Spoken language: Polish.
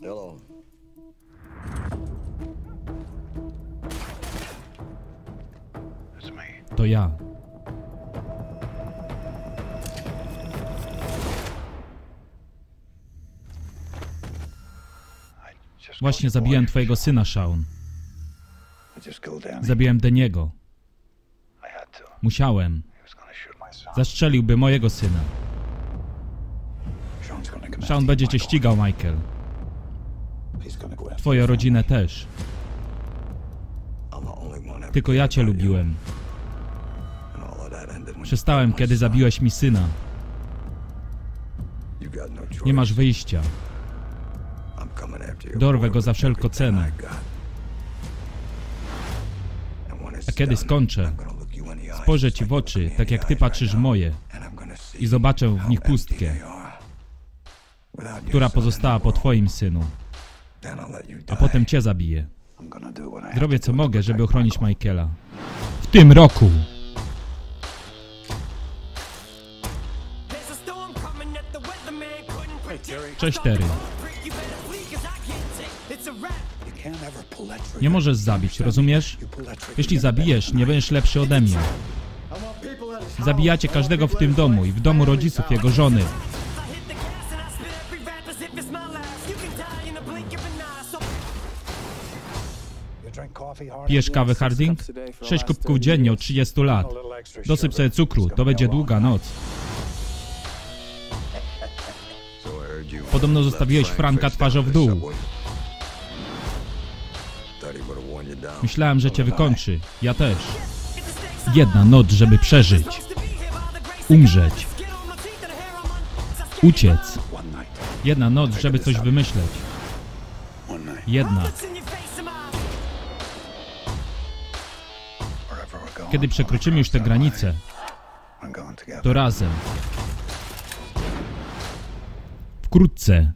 Hello. To ja. I just Właśnie zabiłem twojego syna, Shaun. I just killed Danny. Zabiłem Deniego. Musiałem. Zastrzeliłby mojego syna. After będzie cię ścigał, Michael. Twoją rodzinę też. Tylko ja cię lubiłem. Przestałem, kiedy zabiłeś mi syna. Nie masz wyjścia. Dorwę go za wszelką cenę. A kiedy skończę, Spojrzę ci w oczy, tak jak ty patrzysz moje. I zobaczę w nich pustkę. Która pozostała po twoim synu. A potem cię zabiję. Zrobię co mogę, żeby ochronić Michael. Michaela. W tym roku! Cześć, Terry. Nie możesz zabić, rozumiesz? Jeśli zabijesz, nie będziesz lepszy ode mnie. Zabijacie każdego w tym domu i w domu rodziców jego żony. Pijesz kawę Harding? Sześć kubków dziennie od 30 lat. Dosyp sobie cukru, to będzie długa noc. Podobno zostawiłeś Frank Franka twarzą w dół. Myślałem, że cię wykończy. Ja też. Jedna noc, żeby przeżyć. Umrzeć. Uciec. Jedna noc, żeby coś wymyśleć. Jedna. Kiedy przekroczymy już going together. to razem. Wkrótce